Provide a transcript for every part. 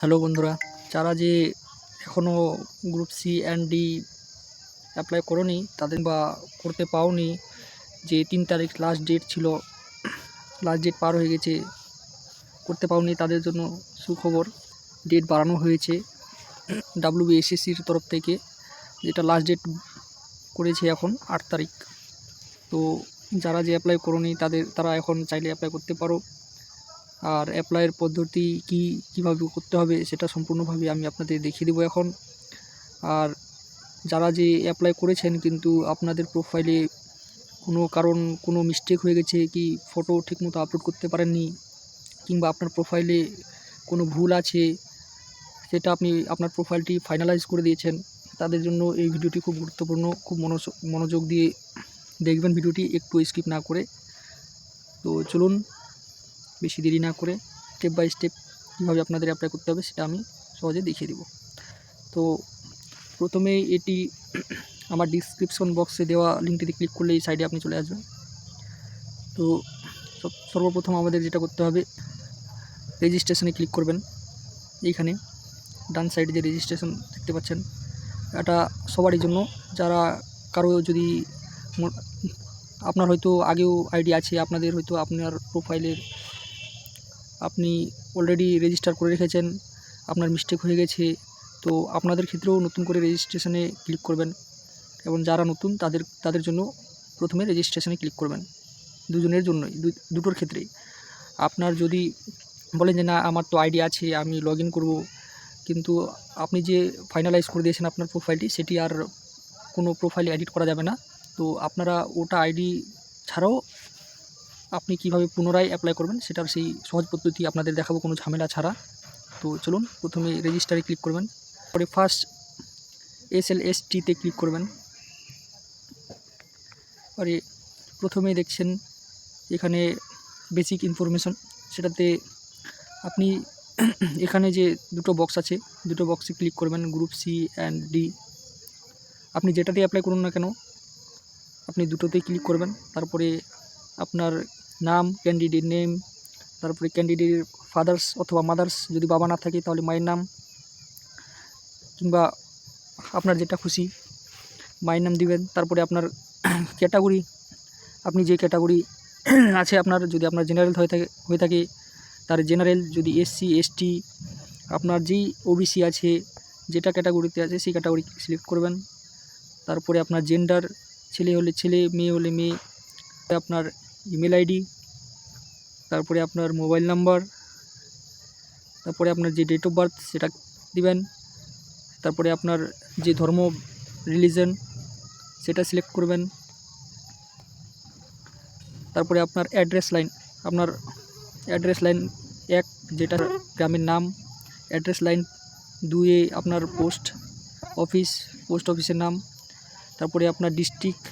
Hello বন্ধুরা, যারা যে এখনও group C and D apply করনি, তাদের বা করতে পাওনি, যে তিন তারিখ লাস্ট ডেট ছিল লাস্ট ডেট পার হয়ে গেছে, করতে পাওনি, তাদের জন্য সুখবর। ডেট বাড়ানো হয়েছে ডাব্লিউবিএসএসসির তরফ থেকে, যেটা লাস্ট ডেট করেছে এখন আট তারিখ। তো যারা যে অ্যাপ্লাই করনি, তাদের, তারা এখন চাইলে অ্যাপ্লাই করতে পারো। আর অ্যাপ্লাইয়ের পদ্ধতি কি, কীভাবে করতে হবে সেটা সম্পূর্ণভাবে আমি আপনাদের দেখিয়ে দেবো এখন। আর যারা যে অ্যাপ্লাই করেছেন কিন্তু আপনাদের প্রোফাইলে কোনো কারণ, কোনো মিস্টেক হয়ে গেছে কি ফটো ঠিকমতো আপলোড করতে পারেননি, কিংবা আপনার প্রোফাইলে কোনো ভুল আছে, সেটা আপনি আপনার প্রোফাইলটি ফাইনালাইজ করে দিয়েছেন, তাদের জন্য এই ভিডিওটি খুব গুরুত্বপূর্ণ, খুব মনোযোগ মনোযোগ দিয়ে দেখবেন ভিডিওটি, একটু স্কিপ না করে। তো চলুন বেশি দেরি না করে স্টেপ বাই স্টেপ কীভাবে আপনাদের অ্যাপ্লাই করতে হবে সেটা আমি সহজে দেখিয়ে দেব। তো প্রথমে এটি আমার ডিসক্রিপশন বক্সে দেওয়া লিঙ্কটিতে ক্লিক করলে এই সাইডে আপনি চলে আসবেন। তো সর্বপ্রথম আমাদের যেটা করতে হবে রেজিস্ট্রেশনে ক্লিক করবেন। এইখানে ডান সাইডে যে রেজিস্ট্রেশন দেখতে পাচ্ছেন, এটা সবারই জন্য। যারা কারও যদি আপনার হয়তো আগেও আইডি আছে, আপনাদের হয়তো আপনার প্রোফাইলের আপনি অলরেডি রেজিস্টার করে রেখেছেন, আপনার মিস্টেক হয়ে গেছে, তো আপনাদের ক্ষেত্রেও নতুন করে রেজিস্ট্রেশনে ক্লিক করবেন। এবং যারা নতুন, তাদের তাদের জন্য প্রথমে রেজিস্ট্রেশনে ক্লিক করবেন। দুজনের জন্যই দুটোর ক্ষেত্রেই। আপনার যদি বলেন যে, না, আমার তো আইডি আছে, আমি লগ ইন করব। কিন্তু আপনি যে ফাইনালাইজ করে দিয়েছেন আপনার প্রোফাইলটি সেটি আর কোনো প্রোফাইল এডিট করা যাবে না। তো আপনারা ওটা আইডি ছাড়াও আপনি কীভাবে পুনরায় অ্যাপ্লাই করবেন সেটার সেই সহজ পদ্ধতি আপনাদের দেখাবো, কোনো ঝামেলা ছাড়া। তো চলুন, প্রথমে রেজিস্টারে ক্লিক করবেন। পরে ফার্স্ট এস এল এস টিতে ক্লিক করবেন। পরে প্রথমে দেখছেন এখানে বেসিক ইনফরমেশন সেটাতে আপনি এখানে যে দুটো বক্স আছে, দুটো বক্সে ক্লিক করবেন গ্রুপ সি অ্যান্ড ডি আপনি যেটাতে অ্যাপ্লাই করুন না কেন, আপনি দুটোতেই ক্লিক করবেন। তারপরে আপনার নাম ক্যান্ডিডেট নেম তারপরে ক্যান্ডিডেট ফাদার্স অথবা মাদার্স যদি বাবা না থাকে তাহলে মায়ের নাম কিংবা আপনার যেটা খুশি মায়ের নাম দিবেন। তারপরে আপনার ক্যাটাগরি আপনি যে ক্যাটাগরি আছে আপনার, যদি আপনার জেনারেল হয়ে থাকে হয়ে থাকে, তার জেনারেল যদি এসসি এসটি আপনার যেই ওবিসি আছে, যেটা ক্যাটাগরিতে আছে সেই ক্যাটাগরি সিলেক্ট করবেন। তারপরে আপনার জেন্ডার ছেলে হলে ছেলে, মেয়ে হলে মেয়ে আপনার ইমেল আইডি, তারপরে আপনার মোবাইল নাম্বার, তারপরে আপনার যে ডেট অফ বার্থ সেটা দিবেন, তারপরে আপনার যে ধর্ম রিলিজন সেটা সিলেক্ট করবেন, তারপরে আপনার অ্যাড্রেস লাইন আপনার অ্যাড্রেস লাইন এক, যেটা গ্রামের নাম অ্যাড্রেস লাইন দুয়ে আপনার পোস্ট অফিস পোস্ট অফিসের নাম, তারপরে আপনার ডিস্ট্রিক্ট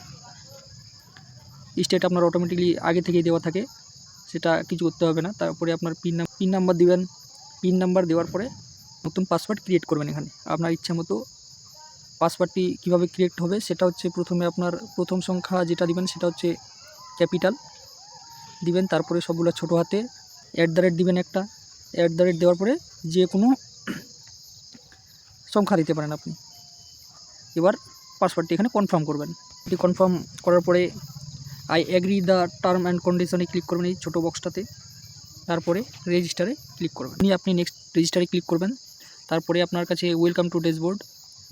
স্টেট আপনার অটোমেটিকলি আগে থেকেই দেওয়া থাকে। সেটা কিছু করতে হবে না। তারপরে আপনার পিন পিন নাম্বার দেবেন। পিন নাম্বার দেওয়ার পরে নতুন পাসওয়ার্ড ক্রিয়েট করবেন এখানে। আপনার ইচ্ছা মতো পাসওয়ার্ডটি কীভাবে ক্রিয়েট হবে সেটা হচ্ছে প্রথমে আপনার প্রথম সংখ্যা যেটা দিবেন সেটা হচ্ছে ক্যাপিটাল দিবেন, তারপরে সবগুলো ছোটো হাতে অ্যাট দ্য রেট দিবেন একটা। অ্যাট দ্য রেট দেওয়ার পরে যে কোনো সংখ্যা দিতে পারেন আপনি। এবার পাসওয়ার্ডটি এখানে কনফার্ম করবেন। এটি কনফার্ম করার পরে I agree the term and কন্ডিশনে ক্লিক করবেন এই ছোটো বক্সটাতে তারপরে রেজিস্টারে ক্লিক করবেন। নিয়ে আপনি নেক্সট রেজিস্টারে ক্লিক করবেন। তারপরে আপনার কাছে ওয়েলকাম টু ড্যাশবোর্ড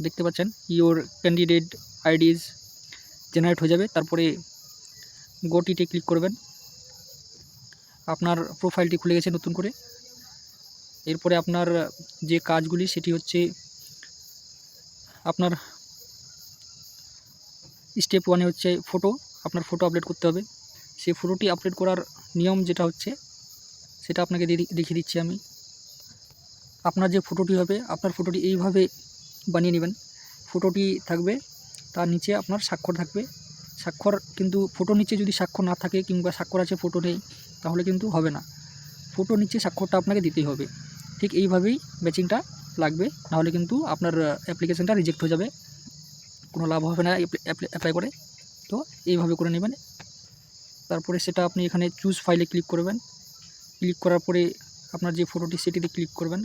দেখতে পাচ্ছেন। ইওর ক্যান্ডিডেট আইডিজ জেনারেট হয়ে যাবে। তারপরে গোটিতে ক্লিক করবেন। আপনার প্রোফাইলটি খুলে গেছে নতুন করে। এরপরে আপনার যে কাজগুলি, সেটি হচ্ছে আপনার স্টেপ ওয়ানে হচ্ছে ফটো আপনার ফটো আপলোড করতে হবে। সেই ফটোটি আপলোড করার নিয়ম যেটা হচ্ছে, সেটা আপনাকে দেখিয়ে দিচ্ছি আমি। আপনার যে ফটোটি হবে, আপনার ফটোটি এইভাবে বানিয়ে নেবেন। ফটোটি থাকবে, তার নিচে আপনার স্বাক্ষর থাকবে। স্বাক্ষর কিন্তু ফটো নিচে যদি স্বাক্ষর না থাকে কিংবা স্বাক্ষর আছে ফটো নেই, তাহলে কিন্তু হবে না। ফটো নিচে স্বাক্ষরটা আপনাকে দিতেই হবে। ঠিক এইভাবেই ম্যাচিংটা লাগবে, নাহলে কিন্তু আপনার অ্যাপ্লিকেশনটা রিজেক্ট হয়ে যাবে। কোনো লাভ হবে না অ্যাপ্লাই করে। তো এইভাবে করে নেবেন। তারপরে সেটা আপনি এখানে চুজ ফাইলে ক্লিক করবেন। ক্লিক করার পরে আপনার যে ফটোটি সেটিতে ক্লিক করবেন।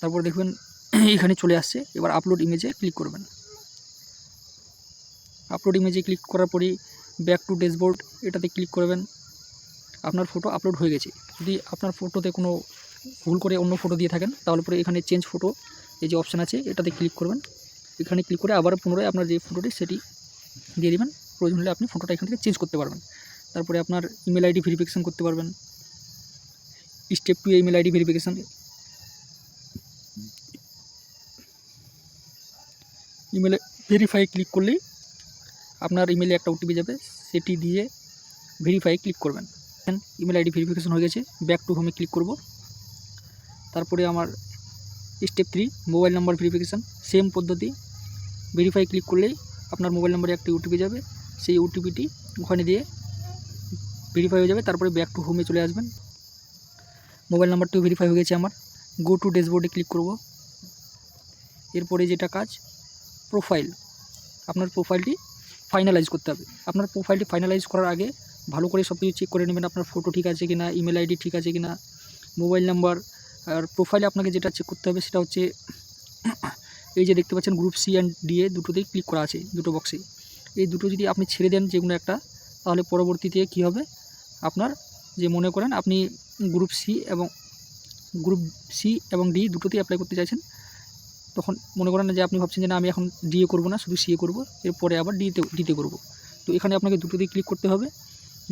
তারপর দেখবেন এখানে চলে আসছে। এবার আপলোড ইমেজে ক্লিক করবেন। আপলোড ইমেজে ক্লিক করার পরেই ব্যাক টু ড্যাশবোর্ড এটাতে ক্লিক করবেন। আপনার ফটো আপলোড হয়ে গেছে। যদি আপনার ফটোতে কোনো ভুল করে অন্য ফটো দিয়ে থাকেন, তাহলে পরে এখানে চেঞ্জ ফটো এই যে অপশান আছে, এটাতে ক্লিক করবেন। এখানে ক্লিক করে আবার পুনরায় আপনার যে ফটোটি সেটি দিয়ে দেবেন। প্রয়োজন হলে আপনি ফটোটা এখান থেকে চেঞ্জ করতে পারবেন। তারপরে আপনার ইমেল আইডি ভেরিফিকেশান করতে পারবেন। Step two email ID verification ইমেলে ভেরিফাই ক্লিক করলেই আপনার ইমেলে একটা ওটিপি যাবে। সেটি দিয়ে ভেরিফাই ক্লিক করবেন। ইমেল আইডি ভেরিফিকেশন হয়ে গেছে। ব্যাক টু হোমে ক্লিক করব। তারপরে আমার step three mobile number verification same পদ্ধতি। ভেরিফাই ক্লিক করলেই আপনার মোবাইল নাম্বারে একটি ওটিপি যাবে। সেই ওটিপিটি ওখানে দিয়ে ভেরিফাই হয়ে যাবে, তারপরে ব্যাক টু হোমে চলে আসবেন। মোবাইল নাম্বারটিও ভেরিফাই হয়ে গেছে আমার। গো টু ড্যাশবোর্ডে ক্লিক করব। এরপরে যেটা কাজ প্রোফাইল আপনার প্রোফাইলটি ফাইনালাইজ করতে হবে। আপনার প্রোফাইলটি ফাইনালাইজ করার আগে ভালো করে সব কিছু চেক করে নেবেন, আপনার ফটো ঠিক আছে কিনা ইমেল আইডি ঠিক আছে কিনা মোবাইল নাম্বার আর প্রোফাইলে আপনাকে যেটা চেক করতে হবে সেটা হচ্ছে এই যে দেখতে পাচ্ছেন গ্রুপ সি অ্যান্ড ডি এ দুটোতেই ক্লিক করা আছে, দুটো বক্সে এই দুটো যদি আপনি ছেড়ে দেন যে কোনো একটা, তাহলে পরবর্তীতে কী হবে? আপনার যে মনে করেন আপনি গ্রুপ সি এবং গ্রুপ সি এবং ডি দুটোতেই অ্যাপ্লাই করতে চাইছেন, তখন মনে করেন যে আপনি ভাবছেন যে না, আমি এখন ডি এ করব না, শুধু সিএ করব, এরপরে আবার ডিতে ডিতে করব। তো এখানে আপনাকে দুটোতেই ক্লিক করতে হবে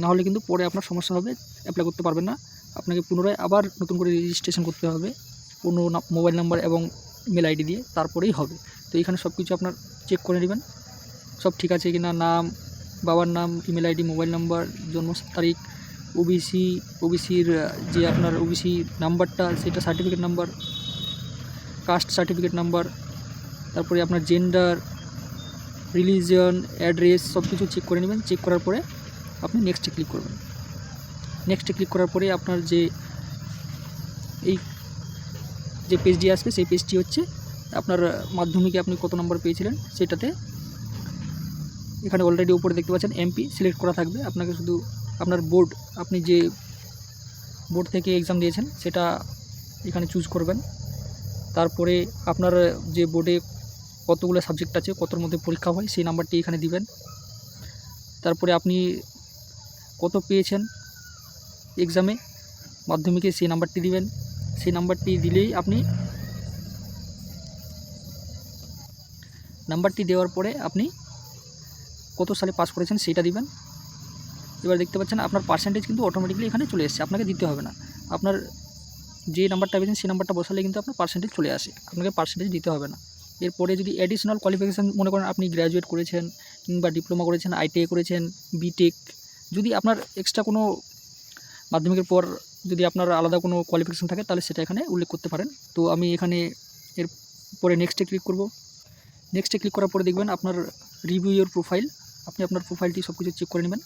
না হলে কিন্তু পরে আপনার সমস্যা হবে অ্যাপ্লাই করতে পারবেন না। আপনাকে পুনরায় আবার নতুন করে রেজিস্ট্রেশন করতে হবে কোনো মোবাইল নাম্বার এবং মেল আইডি দিয়ে তারপরেই হবে। তো এখানে সব কিছু আপনার চেক করে নেবেন। সব ঠিক আছে কি না নাম, বাবার নাম ইমেল আইডি মোবাইল নাম্বার জন্ম তারিখ ওবিসি ওবিসির যে আপনার ওবিসি নাম্বারটা, সেটা certificate number caste certificate number তারপরে আপনার জেন্ডার রিলিজিয়ন অ্যাড্রেস সব কিছু চেক করে নেবেন। চেক করার পরে আপনি নেক্সটে ক্লিক করবেন। নেক্সটে ক্লিক করার পরে আপনার যে এই যে পেজটি আসবে, সেই পেজটি হচ্ছে আপনার মাধ্যমিকে আপনি কত নম্বর পেয়েছিলেন সেটাতে। এখানে অলরেডি উপরে দেখতে পাচ্ছেন এমপি সিলেক্ট করা থাকবে। আপনাকে শুধু আপনার বোর্ড আপনি যে বোর্ড থেকে এক্সাম দিয়েছেন, সেটা এখানে চুজ করবেন। তারপরে আপনার যে বোর্ডে কতগুলো সাবজেক্ট আছে, কতর মধ্যে পরীক্ষা হয়, সেই নাম্বারটি এখানে দিবেন। তারপরে আপনি কত পেয়েছেন এক্সামে মাধ্যমিকে সেই নাম্বারটি দিবেন। সেই নাম্বারটি দিলেই আপনি নাম্বারটি দেওয়ার পরে আপনি কত সালে পাস করেছেন সেটা দিবেন। এবার দেখতে পাচ্ছেন আপনার পার্সেন্টেজ কিন্তু অটোমেটিকলি এখানে চলে এসেছে, আপনাকে দিতে হবে না। আপনার যে নাম্বারটা পেয়েছেন সেই নাম্বারটা বসালে কিন্তু আপনার পার্সেন্টেজ চলে আসে, আপনাকে পার্সেন্টেজ দিতে হবে না। এরপরে যদি অ্যাডিশনাল কোয়ালিফিকেশান মনে করেন আপনি গ্র্যাজুয়েট করেছেন কিংবা ডিপ্লোমা করেছেন আইটিআই করেছেন বিটেক যদি আপনার এক্সট্রা কোনো মাধ্যমিকের পর যদি আপনার আলাদা কোনো কোয়ালিফিকেশান থাকে, তাহলে সেটা এখানে উল্লেখ করতে পারেন। তো আমি এখানে এর পরে নেক্সটে ক্লিক করব। নেক্সটে ক্লিক করার পরে দেখবেন আপনার রিভিউ ইউর প্রোফাইল আপনি আপনার প্রোফাইলটি সব কিছু চেক করে নেবেন।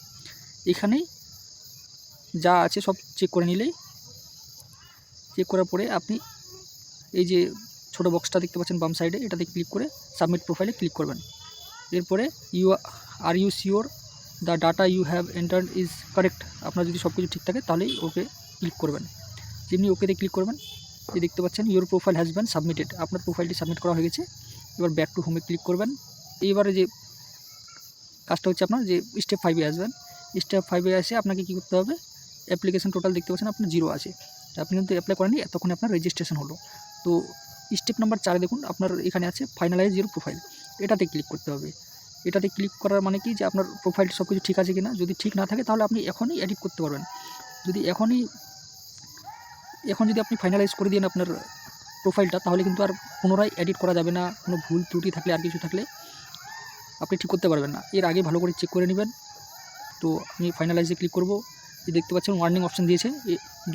এখানেই যা আছে সব চেক করে নিলেই চেক করার পরে আপনি এই যে ছোটো বক্সটা দেখতে পাচ্ছেন বাম সাইডে এটাতে ক্লিক করে সাবমিট প্রোফাইলে ক্লিক করবেন। এরপরে you are you sure the data you have entered is correct আপনার যদি সব কিছু ঠিক থাকে, তাহলেই ওকে ক্লিক করবেন। যেমনি ওকেতে ক্লিক করবেন যে দেখতে পাচ্ছেন your profile has been submitted আপনার প্রোফাইলটি সাবমিট করা হয়ে গেছে। এবার ব্যাক টু হোমে ক্লিক করবেন। এইবারে যে কাজটা হচ্ছে আপনার, যে স্টেপ ফাইভে আসবেন। স্টেপ ফাইভে এসে আপনাকে কী করতে হবে? অ্যাপ্লিকেশন টোটাল দেখতে পাচ্ছেন আপনার জিরো আছে। আপনি কিন্তু অ্যাপ্লাই করেননি তখন আপনার রেজিস্ট্রেশন হলো। তো স্টেপ নাম্বার চারে দেখুন, আপনার এখানে আছে ফাইনালাইজ ইউর প্রোফাইল এটাতে ক্লিক করতে হবে। এটাতে ক্লিক করার মানে কি? যে আপনার প্রোফাইল সব কিছু ঠিক আছে কি না যদি ঠিক না থাকে, তাহলে আপনি এখনই এডিট করতে পারবেন। যদি এখনই এখন যদি আপনি ফাইনালাইজ করে দিন আপনার প্রোফাইলটা তাহলে কিন্তু আর পুনরায় এডিট করা যাবে না, কোনো ভুল ত্রুটি থাকলে, আর কিছু থাকলে আপনি ঠিক করতে পারবেন না। এর আগে ভালো করে চেক করে নেবেন। তো আমি ফাইনালাইজে ক্লিক করব। যে দেখতে পাচ্ছেন ওয়ার্নিং অপশান দিয়েছে।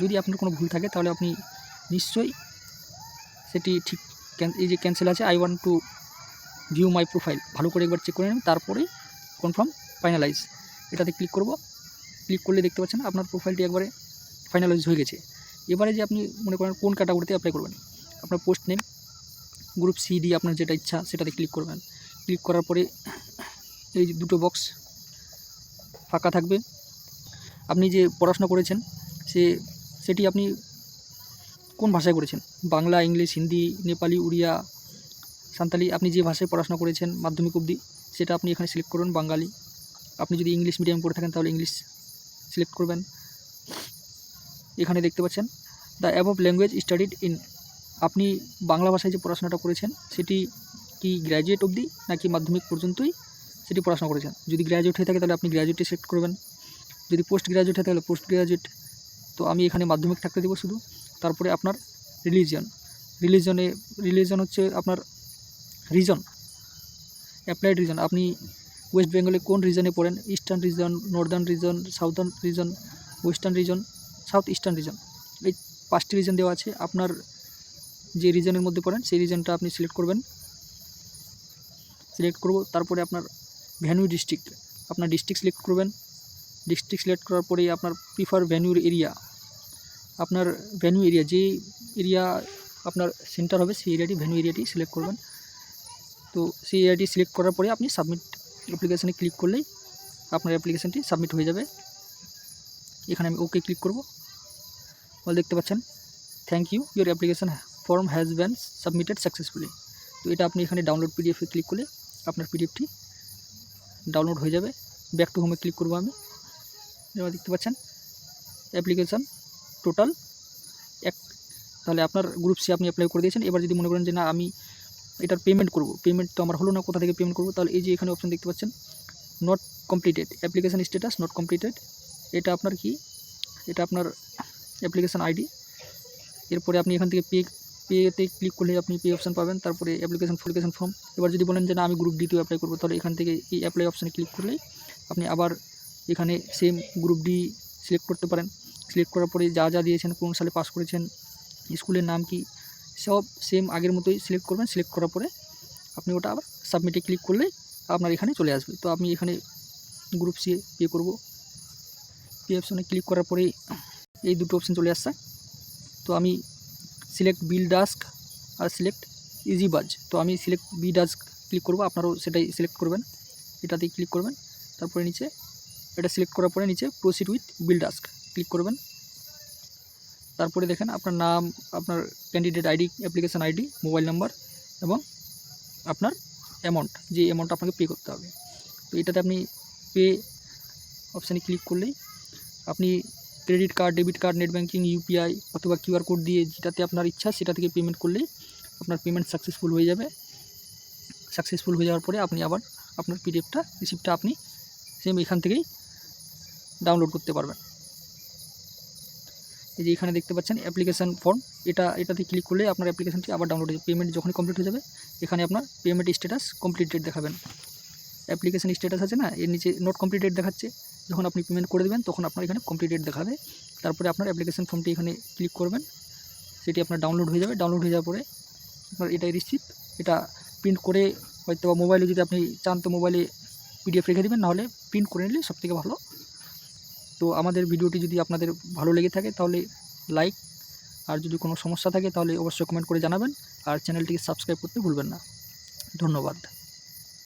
যদি আপনার কোনো ভুল থাকে, তাহলে আপনি নিশ্চয়ই সেটি ঠিক এই যে ক্যান্সেল আছে I want to view my profile ভালো করে একবার চেক করে নেবেন তারপরেই কনফার্ম ফাইনালাইজ এটাতে ক্লিক করব। ক্লিক করলে দেখতে পাচ্ছেন, আপনার প্রোফাইলটি একবারে ফাইনালাইজ হয়ে গেছে। এবারে যে আপনি মনে করেন কোন ক্যাটাগরিতে অ্যাপ্লাই করবেন, আপনার post name group C D আপনার যেটা ইচ্ছা সেটাতে ক্লিক করবেন। ক্লিক করার পরে এই দুটো বক্স ফাঁকা থাকবে। আপনি যে পড়াশোনা করেছেন, সে, সেটি আপনি কোন ভাষায় করেছেন? বাংলা, ইংলিশ, হিন্দি, নেপালি, উড়িয়া সান্তালি আপনি যে ভাষায় পড়াশোনা করেছেন মাধ্যমিক অবধি, সেটা আপনি এখানে সিলেক্ট করুন, বাঙালি। আপনি যদি ইংলিশ মিডিয়াম পড়ে থাকেন তাহলে ইংলিশ সিলেক্ট করবেন। এখানে দেখতে পাচ্ছেন the above language studied in আপনি বাংলা ভাষায় যে পড়াশোনাটা করেছেন, সেটি কি গ্র্যাজুয়েট অবধি নাকি মাধ্যমিক পর্যন্তই সেটি পড়াশোনা করেছেন? যদি গ্র্যাজুয়েট হয়ে থাকে তাহলে আপনি গ্র্যাজুয়েটে সিলেক্ট করবেন। যদি পোস্ট গ্র্যাজুয়েট হয় তাহলে পোস্ট গ্র্যাজুয়েট তো আমি এখানে মাধ্যমিক থাকতে দেবো শুধু। তারপরে আপনার রিলিজিয়ন রিলিজনে রিলিজন হচ্ছে আপনার রিজন অ্যাপ্লাইড রিজন আপনি ওয়েস্ট বেঙ্গলে কোন রিজনে পড়েন? Eastern region northern region southern region western region south eastern region এই পাঁচটি রিজন দেওয়া আছে। আপনার যে রিজনের মধ্যে পড়েন, সেই রিজনটা আপনি সিলেক্ট করবেন। সিলেক্ট করব, তারপরে আপনার ভ্যানু ডিস্ট্রিক্ট আপনার ডিস্ট্রিক্ট সিলেক্ট করবেন। ডিস্ট্রিক্ট সিলেক্ট করার পরেই আপনার প্রিফার ভ্যানুর এরিয়া আপনার ভ্যানু এরিয়া যে এরিয়া আপনার সেন্টার হবে, সেই এরিয়াটি ভ্যানু এরিয়াটি সিলেক্ট করবেন। তো সেই এরিয়াটি সিলেক্ট করার পরে আপনি সাবমিট অ্যাপ্লিকেশানে ক্লিক করলেই আপনার অ্যাপ্লিকেশানটি সাবমিট হয়ে যাবে। এখানে আমি ওকে ক্লিক করব। বল, দেখতে পাচ্ছেন? Thank you your application form has been submitted successfully তো এটা আপনি এখানে ডাউনলোড পিডিএফে ক্লিক করলে আপনার পিডিএফটি ডাউনলোড হয়ে যাবে। ব্যাক টু হোমে ক্লিক করব আমি। এবার দেখতে পাচ্ছেন? অ্যাপ্লিকেশান টোটাল এক তাহলে আপনার গ্রুপ সি আপনি অ্যাপ্লাই করে দিয়েছেন। এবার যদি মনে করেন যে না, আমি এটার পেমেন্ট করব পেমেন্ট তো আমার হলো না, কোথা থেকে পেমেন্ট করব, তাহলে এই যে এখানে অপশন দেখতে পাচ্ছেন? Not completed application status not completed এটা আপনার কি? এটা আপনার অ্যাপ্লিকেশান আইডি এরপরে আপনি এখান থেকে পে পেতে ক্লিক করলে আপনি পে অপশান পাবেন। তারপরে অ্যাপ্লিকেশান ফুলিকেশান ফর্ম এবার যদি বলেন যে না, আমি গ্রুপ ডিতেও অ্যাপ্লাই করব, তাহলে এখান থেকে এই অ্যাপ্লাই অপশানে ক্লিক করলেই আপনি আবার এখানে সেম গ্রুপ ডি সিলেক্ট করতে পারেন। সিলেক্ট করার পরে যা যা দিয়েছেন, কোন সালে পাস করেছেন স্কুলের নাম কি, সব সেম আগের মতোই সিলেক্ট করবেন। সিলেক্ট করার পরে আপনি ওটা আবার সাবমিটে ক্লিক করলেই আপনার এখানে চলে আসবে। তো আমি এখানে গ্রুপ সি পে করব। পে অপশনে ক্লিক করার পরেই এই দুটো অপশন চলে আসছে। তো আমি সিলেক্ট বিল ডাস্ক আর সিলেক্ট ইজি বাজ তো আমি সিলেক্ট বি ডাস্ক ক্লিক করব, আপনারাও সেটাই সিলেক্ট করবেন। এটাতেই ক্লিক করবেন। তারপরে নিচে, এটা সিলেক্ট করার পরে নিচে proceed with BillDesk click করবেন। তারপরে দেখেন আপনার নাম, আপনার candidate ID application ID mobile number এবং আপনার অ্যামাউন্ট যে অ্যামাউন্ট আপনাকে পে করতে হবে। তো এটাতে আপনি পে অপশানে ক্লিক করলেই আপনি credit card debit card net banking UPI অথবা কিউআর কোড দিয়ে যেটাতে আপনার ইচ্ছা সেটা থেকে পেমেন্ট করলেই আপনার পেমেন্ট সাকসেসফুল হয়ে যাবে। সাকসেসফুল হয়ে যাওয়ার পরে আপনি আবার আপনার পিডিএফটা রিসিপ্টটা আপনি সেম এখান থেকেই ডাউনলোড করতে পারবেন। এই যে এখানে দেখতে পাচ্ছেন অ্যাপ্লিকেশান ফর্ম এটা, এটাতে ক্লিক করলে আপনার অ্যাপ্লিকেশানটি আবার ডাউনলোড হয়ে পেমেন্ট যখনই কমপ্লিট হয়ে যাবে, এখানে আপনার পেমেন্ট স্ট্যাটাস কমপ্লিটেড দেখাবেন। অ্যাপ্লিকেশান স্ট্যাটাস আছে না? এর নিচে নোট কমপ্লিটেড দেখাচ্ছে। যখন আপনি পেমেন্ট করে দেবেন, তখন আপনার এখানে কমপ্লিটেড দেখাবে। তারপরে আপনার অ্যাপ্লিকেশান ফর্মটি এখানে ক্লিক করবেন। সেটি আপনার ডাউনলোড হয়ে যাবে। ডাউনলোড হয়ে যাওয়ার পরে আপনার এটাই রিসিপ্ট এটা প্রিন্ট করে হয়তো বা মোবাইলে যদি আপনি চান তো মোবাইলে পিডিএফ রেখে দেবেন, নাহলে প্রিন্ট করে নিলে সবথেকে ভালো। তো আমাদের ভিডিওটি যদি আপনাদের ভালো লেগে থাকে, তাহলে লাইক আর যদি কোনো সমস্যা থাকে, তাহলে অবশ্যই কমেন্ট করে জানাবেন। আর চ্যানেলটিকে সাবস্ক্রাইব করতে ভুলবেন না। ধন্যবাদ।